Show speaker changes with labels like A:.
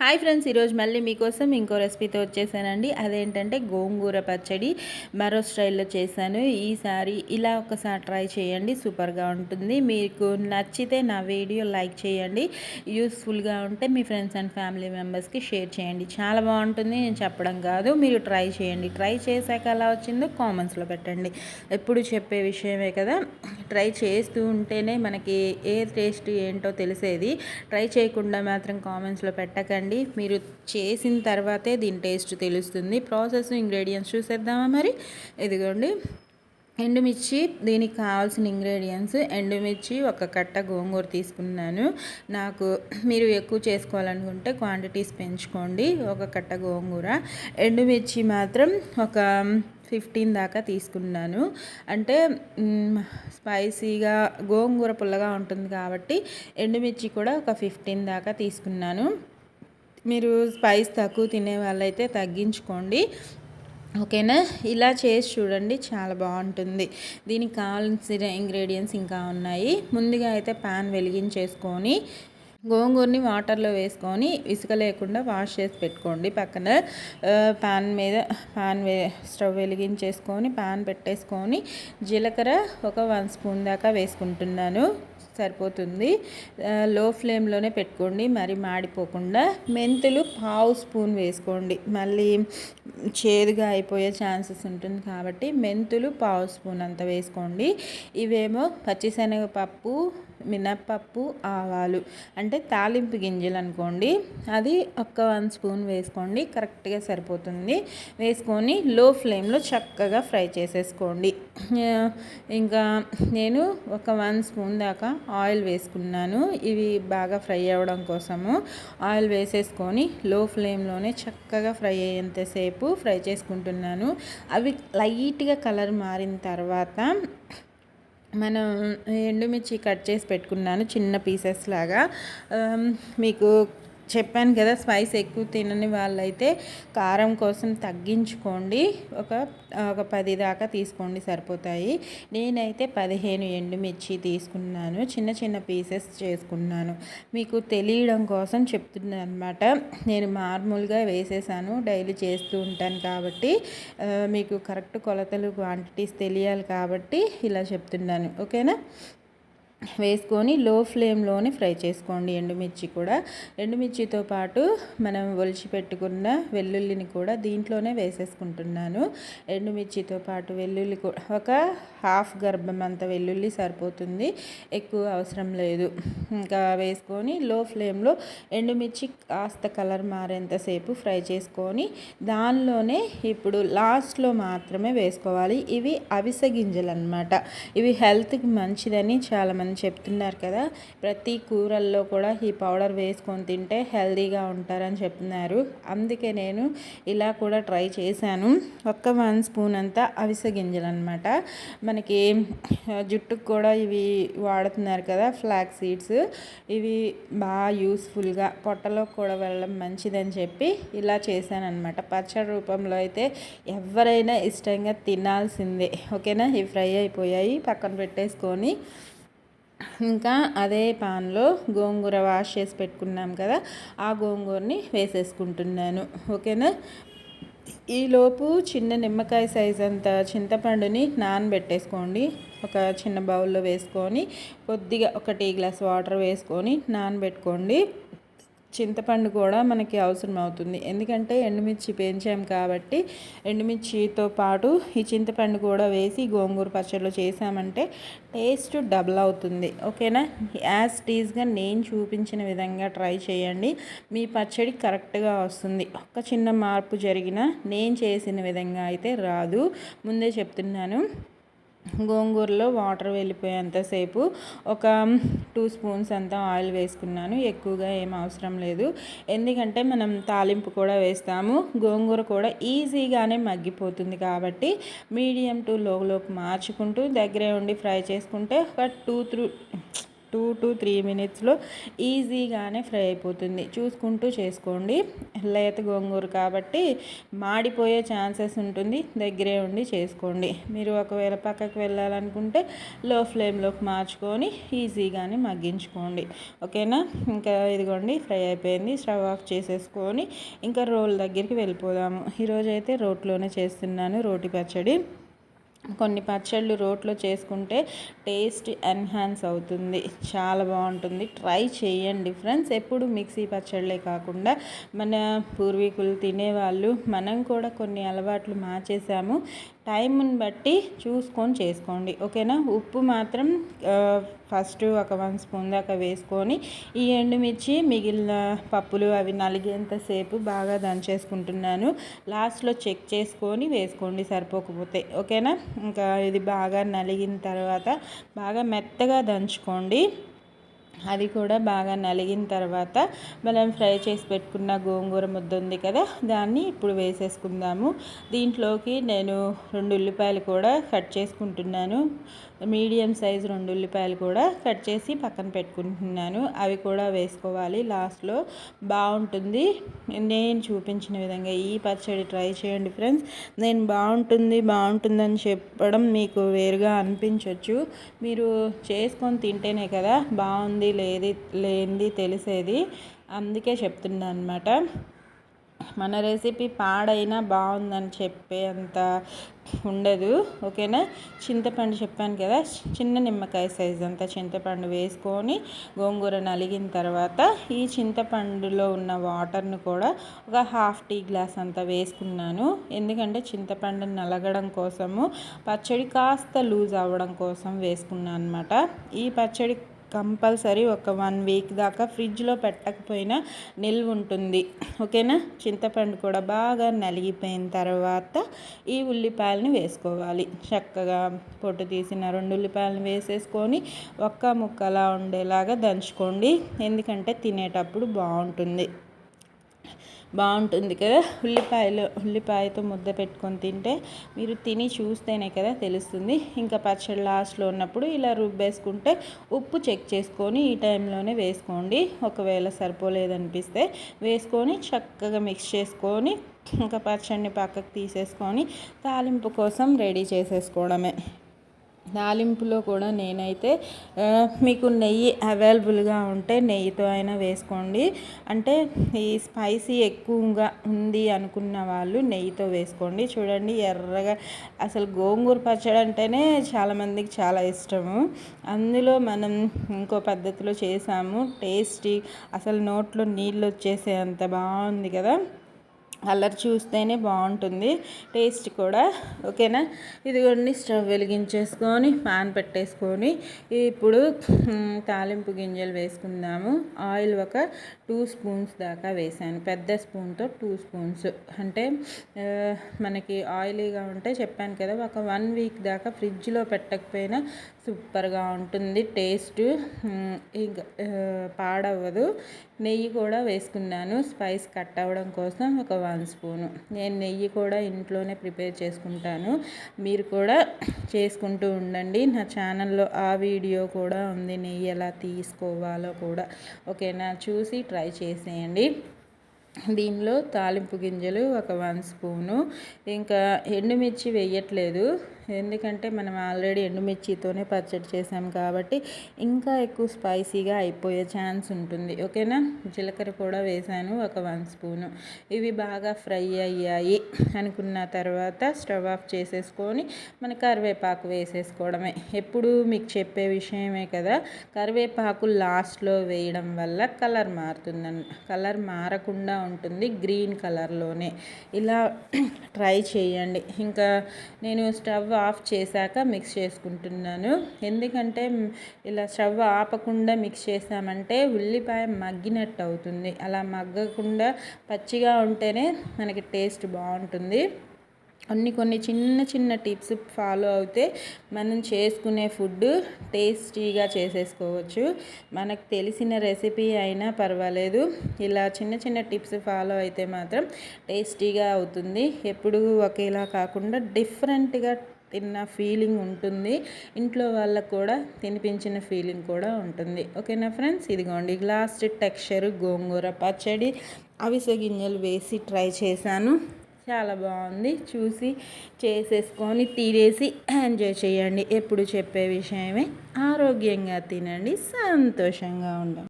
A: Hi friends ఈరోజు మళ్ళీ మీకోసం ఇంకో రెసిపీతో వచ్చేసానండి. అదేంటంటే గోంగూర పచ్చడి మరో స్టైల్లో చేశాను. ఈసారి ఇలా ఒకసారి ట్రై చేయండి సూపర్గా ఉంటుంది. మీకు నచ్చితే నా వీడియో లైక్ చేయండి. యూస్ఫుల్గా ఉంటే మీ ఫ్రెండ్స్ అండ్ ఫ్యామిలీ మెంబర్స్కి షేర్ చేయండి. చాలా బాగుంటుంది నేను చెప్పడం కాదు. మీరు ట్రై చేయండి. ట్రై చేశాక ఎలా వచ్చిందో కామెంట్స్లో పెట్టండి. ఎప్పుడు చెప్పే విషయమే కదా. ట్రై చేస్తూ ఉంటేనే మనకి ఏ టేస్ట్ ఏంటో తెలిసేది. ట్రై చేయకుండా మాత్రం కామెంట్స్లో పెట్టకండి. చేసుకోండి మీరు చేసిన తర్వాతే దీని టేస్ట్ తెలుస్తుంది. ప్రాసెస్ ఇంగ్రీడియంట్స్ చూసేద్దామా మరి? ఇదిగోండి. ఎండుమిర్చి దీనికి కావాల్సిన ఇంగ్రీడియంట్స్ ఎండుమిర్చి ఒక కట్ట గోంగూర తీసుకున్నాను. నాకు మీరు ఎక్కువ చేసుకోవాలనుకుంటే క్వాంటిటీస్ పెంచుకోండి. ఒక కట్ట గోంగూర. ఎండుమిర్చి మాత్రం ఒక ఫిఫ్టీన్ దాకా తీసుకున్నాను. అంటే స్పైసీగా గోంగూర పుల్లగా ఉంటుంది కాబట్టి ఎండుమిర్చి కూడా ఒక ఫిఫ్టీన్ దాకా తీసుకున్నాను. మీరు స్పైస్ తక్కువ తినే వాళ్ళైతే తగ్గించుకోండి. ఓకేనా? ఇలా చేసి చూడండి చాలా బాగుంటుంది. దీనికి కావాల్సిన ఇంగ్రీడియంట్స్ ఇంకా ఉన్నాయి. ముందుగా అయితే ప్యాన్ వెలిగించేసుకొని గోంగూరని వాటర్లో వేసుకొని ఇసుక లేకుండా వాష్ చేసి పెట్టుకోండి పక్కన. ప్యాన్ మీద ప్యాన్ వే స్టవ్ వెలిగించేసుకొని ప్యాన్ పెట్టేసుకొని జీలకర్ర ఒక వన్ స్పూన్ దాకా వేసుకుంటున్నాను. సరిపోతుంది. లో ఫ్లేమ్లోనే పెట్టుకోండి. మరి మాడిపోకుండా మెంతులు పావు స్పూన్ వేసుకోండి. మళ్ళీ చేదుగా అయిపోయే ఛాన్సెస్ ఉంటుంది కాబట్టి మెంతులు పావు స్పూన్ అంత వేసుకోండి. ఇవేమో పచ్చిశనగపప్పు మినప్పప్పు ఆవాలు అంటే తాలింపు గింజలు అనుకోండి అది ఒక్క వన్ స్పూన్ వేసుకోండి. కరెక్ట్గా సరిపోతుంది. వేసుకొని లో ఫ్లేమ్లో చక్కగా ఫ్రై చేసేసుకోండి. ఇంకా నేను ఒక వన్ స్పూన్ దాకా ఆయిల్ వేసుకున్నాను. ఇవి బాగా ఫ్రై అవ్వడం కోసము. ఆయిల్ వేసేసుకొని లో ఫ్లేమ్లోనే చక్కగా ఫ్రై అయ్యేంతసేపు ఫ్రై చేసుకుంటున్నాను. అవి లైట్గా కలర్ మారిన తర్వాత మనం ఎండుమిర్చి కట్ చేసి పెట్టుకున్నాను చిన్న పీసెస్ లాగా. మీకు చెప్పాను కదా స్పైస్ ఎక్కువ తినని వాళ్ళైతే కారం కోసం తగ్గించుకోండి. ఒక ఒక పది దాకా తీసుకోండి సరిపోతాయి. నేనైతే పదిహేను ఎండుమిర్చి తీసుకున్నాను. చిన్న చిన్న పీసెస్ చేసుకున్నాను. మీకు తెలియడం కోసం చెప్తున్నాను అనమాట నేను మామూలుగా వేసేసాను డైలీ చేస్తూ ఉంటాను కాబట్టి మీకు కరెక్ట్ కొలతలు క్వాంటిటీస్ తెలియాలి కాబట్టి ఇలా చెప్తున్నాను. ఓకేనా? వేసుకొని లో ఫ్లేమ్లోనే ఫ్రై చేసుకోండి ఎండుమిర్చి కూడా. ఎండుమిర్చితో పాటు మనం ఒలిచి పెట్టుకున్న వెల్లుల్లిని కూడా దీంట్లోనే వేసేసుకుంటున్నాను. ఎండుమిర్చితో పాటు వెల్లుల్లి ఒక హాఫ్ గర్భం అంత వెల్లుల్లి సరిపోతుంది. ఎక్కువ అవసరం లేదు. ఇంకా వేసుకొని లో ఫ్లేమ్లో ఎండుమిర్చి కాస్త కలర్ మారేంతసేపు ఫ్రై చేసుకొని దానిలోనే ఇప్పుడు లాస్ట్లో మాత్రమే వేసుకోవాలి. ఇవి అవిసె గింజలు అనమాట ఇవి హెల్త్కి మంచిదని చాలామంది అని చెప్తున్నారు కదా. ప్రతి కూరల్లో కూడా ఈ పౌడర్ వేసుకొని తింటే హెల్దీగా ఉంటారని చెప్తున్నారు. అందుకే నేను ఇలా కూడా ట్రై చేశాను. ఒక్క వన్ స్పూన్ అంతా అవిసె గింజలు అనమాట మనకి జుట్టుకు కూడా ఇవి వాడుతున్నారు కదా ఫ్లాక్ సీడ్స్. ఇవి బాగా యూస్ఫుల్గా పొట్టలో కూడా వెళ్ళడం మంచిదని చెప్పి ఇలా చేశాను అనమాట పచ్చడి రూపంలో అయితే ఎవరైనా ఇష్టంగా తినాల్సిందే. ఓకేనా? ఇవి ఫ్రై అయిపోయాయి. పక్కన పెట్టేసుకొని ఇంకా అదే పాన్లో గోంగూర వాష్ చేసి పెట్టుకున్నాం కదా ఆ గోంగూరని వేసేసుకుంటున్నాను. ఓకేనా? ఈలోపు చిన్న నిమ్మకాయ సైజ్ అంత చింతపండుని నానబెట్టేసుకోండి. ఒక చిన్న బౌల్లో వేసుకొని కొద్దిగా ఒక టీ గ్లాస్ వాటర్ వేసుకొని నానబెట్టుకోండి. చింతపండు కూడా మనకి అవసరం అవుతుంది ఎందుకంటే ఎండుమిర్చి పెంచాం కాబట్టి ఎండుమిర్చితో పాటు ఈ చింతపండు కూడా వేసి గోంగూర పచ్చడిలో చేసామంటే టేస్ట్ డబుల్ అవుతుంది. ఓకేనా? యాజ్ టీజ్గా నేను చూపించిన విధంగా ట్రై చేయండి. మీ పచ్చడి కరెక్ట్గా వస్తుంది. ఒక చిన్న మార్పు జరిగిన నేను చేసిన విధంగా అయితే రాదు. ముందే చెప్తున్నాను. గోంగూరలో వాటర్ వెళ్ళిపోయేంతసేపు ఒక టూ స్పూన్స్ అంతా ఆయిల్ వేసుకున్నాను. ఎక్కువగా ఏం అవసరం లేదు. ఎందుకంటే మనం తాలింపు కూడా వేస్తాము. గోంగూర కూడా ఈజీగానే మగ్గిపోతుంది కాబట్టి మీడియం టు లోలోకి మార్చుకుంటూ దగ్గరే ఉండి ఫ్రై చేసుకుంటే ఒక two through two to three మినిట్స్లో ఈజీగానే ఫ్రై అయిపోతుంది. చూసుకుంటూ చేసుకోండి. లేత గోంగూర కాబట్టి మాడిపోయే ఛాన్సెస్ ఉంటుంది. దగ్గరే ఉండి చేసుకోండి. మీరు ఒకవేళ పక్కకు వెళ్ళాలనుకుంటే లో ఫ్లేమ్లోకి మార్చుకొని ఈజీగానే మగ్గించుకోండి. ఓకేనా? ఇంకా ఇదిగోండి ఫ్రై అయిపోయింది. స్టవ్ ఆఫ్ చేసేసుకొని ఇంకా రోల్ దగ్గరికి వెళ్ళిపోదాము. ఈరోజు అయితే రోట్లోనే చేస్తున్నాను రోటి పచ్చడి. కొన్ని పచ్చళ్ళు రోట్లో చేసుకుంటే టేస్ట్ ఎన్హాన్స్ అవుతుంది. చాలా బాగుంటుంది. ట్రై చేయండి ఫ్రెండ్స్. ఎప్పుడు మిక్సీ పచ్చళ్ళే కాకుండా మన పూర్వీకులు తినేవాళ్ళు మనం కూడా కొన్ని అలవాట్లు మార్చేసాము టైంని బట్టి చూసుకొని చేసుకోండి. ఓకేనా? ఉప్పు మాత్రం ఫస్ట్ ఒక వన్ స్పూన్ దాకా వేసుకొని ఈ ఎండుమిర్చి మిగిలిన పప్పులు అవి నలిగేంతసేపు బాగా దంచేసుకుంటున్నాను. లాస్ట్లో చెక్ చేసుకొని వేసుకోండి సరిపోకపోతే. ఓకేనా? ఇంకా ఇది బాగా నలిగిన తర్వాత బాగా మెత్తగా దంచుకోండి. అది కూడా బాగా నలిగిన తర్వాత మనం ఫ్రై చేసి పెట్టుకున్న గోంగూర ముద్ద ఉంది కదా దాన్ని ఇప్పుడు వేసేసుకుందాము. దీంట్లోకి నేను రెండు ఉల్లిపాయలు కూడా కట్ చేసుకుంటున్నాను. మీడియం సైజు రెండు ఉల్లిపాయలు కూడా కట్ చేసి పక్కన పెట్టుకుంటున్నాను. అవి కూడా వేసుకోవాలి. లాస్ట్లో బాగుంటుంది. నేను చూపించిన విధంగా ఈ పచ్చడి ట్రై చేయండి ఫ్రెండ్స్. నేను బాగుంటుంది బాగుంటుందని చెప్పడం మీకు వేరుగా అనిపించవచ్చు మీరు చేసుకొని తింటేనే కదా బాగుంది. లేది లేనిది తెలిసేది. అందుకే చెప్తున్నా అనమాట మన రెసిపీ పాడైనా బాగుందని చెప్పే అంత ఉండదు. ఓకేనా? చింతపండు చెప్పాను కదా చిన్న నిమ్మకాయ సైజ్ అంతా చింతపండు వేసుకొని గోంగూర నలిగిన తర్వాత ఈ చింతపండులో ఉన్న వాటర్ను కూడా ఒక హాఫ్ టీ గ్లాస్ అంతా వేసుకున్నాను. ఎందుకంటే చింతపండు నలగడం కోసము పచ్చడి కాస్త లూజ్ అవ్వడం కోసం వేసుకున్నాను అనమాట ఈ పచ్చడి కంపల్సరీ ఒక వన్ వీక్ దాకా ఫ్రిడ్జ్లో పెట్టకపోయినా నిల్వ ఉంటుంది ఓకేనా? చింతపండు కూడా బాగా నలిగిపోయిన తర్వాత ఈ ఉల్లిపాయలని వేసుకోవాలి. చక్కగా పొట్టు తీసిన రెండు ఉల్లిపాయలను వేసేసుకొని ఒక్క ముక్కలా ఉండేలాగా దంచుకోండి. ఎందుకంటే తినేటప్పుడు బాగుంటుంది. బాగుంటుంది కదా. ఉల్లిపాయలు ఉల్లిపాయతో ముద్ద పెట్టుకొని తింటే మీరు తిని చూస్తేనే కదా తెలుస్తుంది. ఇంకా పచ్చడి లాస్ట్లో ఉన్నప్పుడు ఇలా రుబ్బేసుకుంటే ఉప్పు చెక్ చేసుకొని ఈ టైంలోనే వేసుకోండి. ఒకవేళ సరిపోలేదనిపిస్తే వేసుకొని చక్కగా మిక్స్ చేసుకొని ఇంకా పచ్చడిని పక్కకు తీసేసుకొని తాలింపు కోసం రెడీ చేసేసుకోవడమే. తాలింపులో కూడా నేనైతే మీకు నెయ్యి అవైలబుల్గా ఉంటే నెయ్యితో అయినా వేసుకోండి. అంటే ఈ స్పైసీ ఎక్కువగా ఉంది అనుకున్న వాళ్ళు నెయ్యితో వేసుకోండి. చూడండి ఎర్రగా అసలు గోంగూర పచ్చడి అంటేనే చాలామందికి చాలా ఇష్టము. అందులో మనం ఇంకో పద్ధతిలో చేసాము టేస్టీ అసలు నోట్లో నీళ్ళు వచ్చేసే అంత బాగుంది కదా. కలర్ చూస్తేనే బాగుంటుంది. టేస్ట్ కూడా ఓకేనా? ఇదిగోండి స్టవ్ వెలిగించేసుకొని పాన్ పెట్టేసుకొని ఇప్పుడు తాలింపు గింజలు వేసుకుందాము. ఆయిల్ ఒక టూ స్పూన్స్ దాకా వేసాను. పెద్ద స్పూన్తో టూ స్పూన్స్. అంటే మనకి ఆయిలీగా ఉంటే చెప్పాను కదా ఒక వన్ వీక్ దాకా ఫ్రిడ్జ్లో పెట్టకపోయినా సూపర్గా ఉంటుంది. టేస్ట్ ఇంకా పాడవ్వదు. నెయ్యి కూడా వేసుకున్నాను. స్పైస్ కట్ అవ్వడం కోసం ఒక వన్ స్పూను. నేను నెయ్యి కూడా ఇంట్లోనే ప్రిపేర్ చేసుకుంటాను. మీరు కూడా చేసుకుంటూ ఉండండి. నా ఛానల్లో ఆ వీడియో కూడా ఉంది. నెయ్యి ఎలా తీసుకోవాలో కూడా. ఓకేనా? చూసి ట్రై చేసేయండి. దీనిలో తాలింపు గింజలు ఒక వన్ స్పూను. ఇంకా ఎండుమిర్చి వేయట్లేదు. ఎందుకంటే మనం ఆల్రెడీ ఎండుమిర్చితోనే పచ్చడి చేసాం కాబట్టి ఇంకా ఎక్కువ స్పైసీగా అయిపోయే ఛాన్స్ ఉంటుంది. ఓకేనా? జీలకర్ర కూడా వేసాను ఒక వన్ స్పూను. ఇవి బాగా ఫ్రై అయ్యాయి అనుకున్న తర్వాత స్టవ్ ఆఫ్ చేసేసుకొని మన కరివేపాకు వేసేసుకోవడమే. ఎప్పుడు మీకు చెప్పే విషయమే కదా కరివేపాకు లాస్ట్లో వేయడం వల్ల కలర్ మారుతుందని కలర్ మారకుండా ఉంటుంది గ్రీన్ కలర్లోనే. ఇలా ట్రై చేయండి. ఇంకా నేను స్టవ్ ఆఫ్ చేశాక మిక్స్ చేసుకుంటున్నాను. ఎందుకంటే ఇలా స్టవ్ ఆపకుండా మిక్స్ చేసామంటే ఉల్లిపాయ మగ్గినట్టు అవుతుంది. అలా మగ్గకుండా పచ్చిగా ఉంటేనే మనకి టేస్ట్ బాగుంటుంది. కొన్ని కొన్ని చిన్న చిన్న టిప్స్ ఫాలో అవుతే మనం చేసుకునే ఫుడ్ టేస్టీగా చేసేసుకోవచ్చు. మనకు తెలిసిన రెసిపీ అయినా పర్వాలేదు. ఇలా చిన్న చిన్న టిప్స్ ఫాలో అయితే మాత్రం టేస్టీగా అవుతుంది. ఎప్పుడు ఒకేలా కాకుండా డిఫరెంట్గా తిన్న ఫీలింగ్ ఉంటుంది. ఇంట్లో వాళ్ళకు కూడా తినిపించిన ఫీలింగ్ కూడా ఉంటుంది. ఓకేనా ఫ్రెండ్స్ ఇదిగోండి లాస్ట్ టెక్స్చర్ గోంగూర పచ్చడి. అవిసె గింజలు వేసి ట్రై చేశాను. చాలా బాగుంది. చూసి చేసేసుకొని తినేసి ఎంజాయ్ చేయండి. ఎప్పుడు చెప్పే విషయమే. ఆరోగ్యంగా తినండి. సంతోషంగా ఉండండి.